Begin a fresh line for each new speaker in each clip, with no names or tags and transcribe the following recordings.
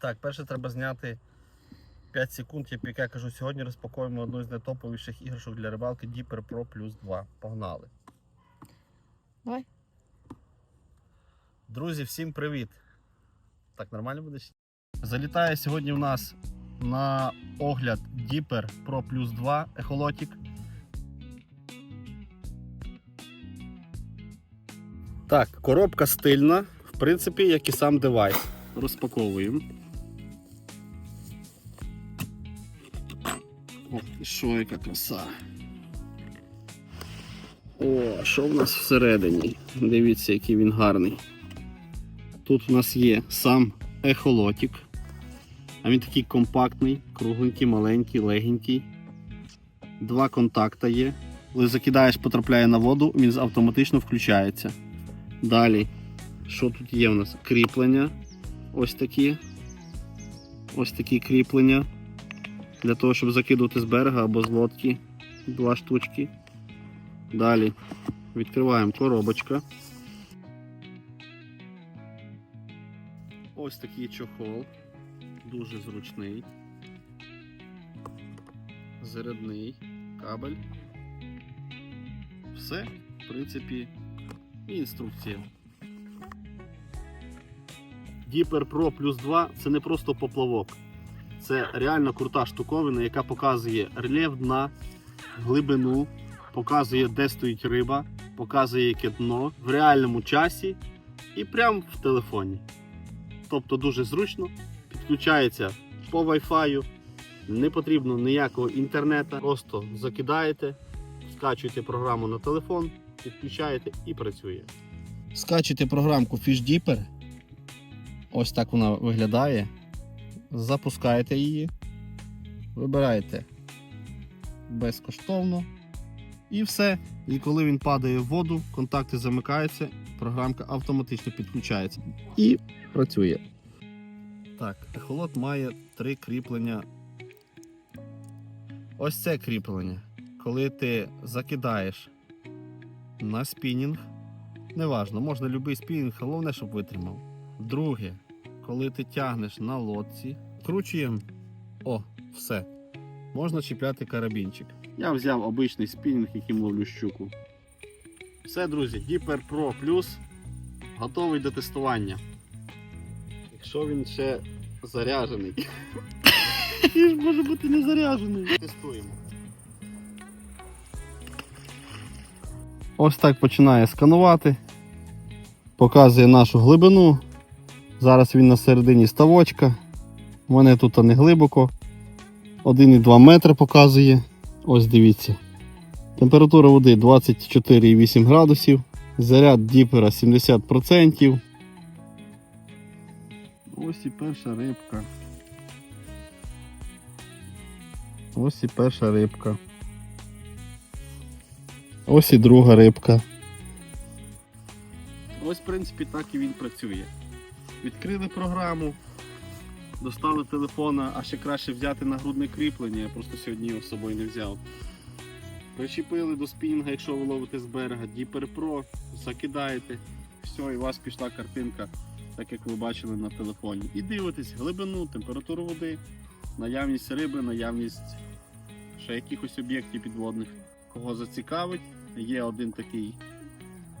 Так, перше треба зняти 5 секунд. Як я кажу, сьогодні розпакуємо одну з найтоповіших іграшок для рибалки Dipper Pro Plus 2. Погнали.
Давай.
Друзі, всім привіт! Так, нормально буде? Залітає сьогодні в нас на огляд Dipper Pro Plus 2 Echolotик. Так, коробка стильна, в принципі, як і сам девайс. Розпаковуємо. О, і що яка краса. О, що в нас всередині? Дивіться, який він гарний. Тут у нас є сам ехолотик. А він такий компактний, кругленький, маленький, легенький. Два контакта є. Коли закидаєш, потрапляє на воду, він автоматично включається. Далі, що тут є у нас? Кріплення. Ось такі. Ось такі кріплення. Для того, щоб закидувати з берега або з лодки. Два штучки. Далі відкриваємо коробочка. Ось такий чохол. Дуже зручний. Зарядний кабель. Все, в принципі, і інструкція. Dipper Pro Plus 2 це не просто поплавок. Це реально крута штуковина, яка показує рельєф дна, глибину, показує, де стоїть риба, показує яке дно в реальному часі і прямо в телефоні. Тобто дуже зручно, підключається по Wi-Fi, не потрібно ніякого інтернету, просто закидаєте, скачуєте програму на телефон, підключаєте і працює. Скачуєте програмку Fish Dipper. Ось так вона виглядає. Запускаєте її, вибираєте безкоштовно. І все. І коли він падає в воду, контакти замикаються, програмка автоматично підключається і працює. Так, ехолот має три кріплення. Ось це кріплення. Коли ти закидаєш на спінінг, неважно, можна будь-який спінінг, головне, щоб витримав. Друге, коли ти тягнеш на лодці, вкручуємо. О, все. Можна чіпляти карабінчик. Я взяв обичний спінінг, яким ловлю щуку. Все, друзі, Dipper Pro Plus готовий до тестування. Якщо він ще заряджений. Він ж може бути не заряджений. Тестуємо. Ось так починає сканувати. Показує нашу глибину. Зараз він на середині ставочка. У мене тут не глибоко. 1,2 метри показує. Ось дивіться. Температура води 24,8 градусів. Заряд діпера 70%. Ось і перша рибка. Ось і перша рибка. Ось і друга рибка. Ось, в принципі, так і він працює. Відкрили програму, достали телефона, а ще краще взяти нагрудне кріплення, я просто сьогодні його з собою не взяв. Причепили до спінінга, якщо ви ловите з берега, Dipper Pro, закидаєте, все, і у вас пішла картинка, так як ви бачили на телефоні. І дивитесь глибину, температуру води, наявність риби, наявність ще якихось об'єктів підводних. Кого зацікавить, є один такий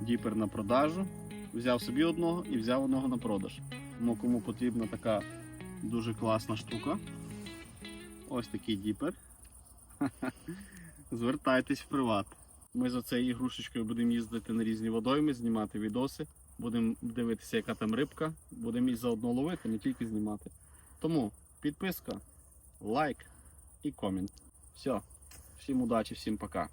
діпер на продажу. Взяв собі одного і взяв одного на продаж. Тому кому потрібна така дуже класна штука. Ось такий діпер. Звертайтесь в приват. Ми за цією ігрушечкою будемо їздити на різні водойми, знімати відоси, будемо дивитися, яка там рибка, будемо і заодно ловити, не тільки знімати. Тому підписка, лайк і комент. Все. Всім удачі, всім пока.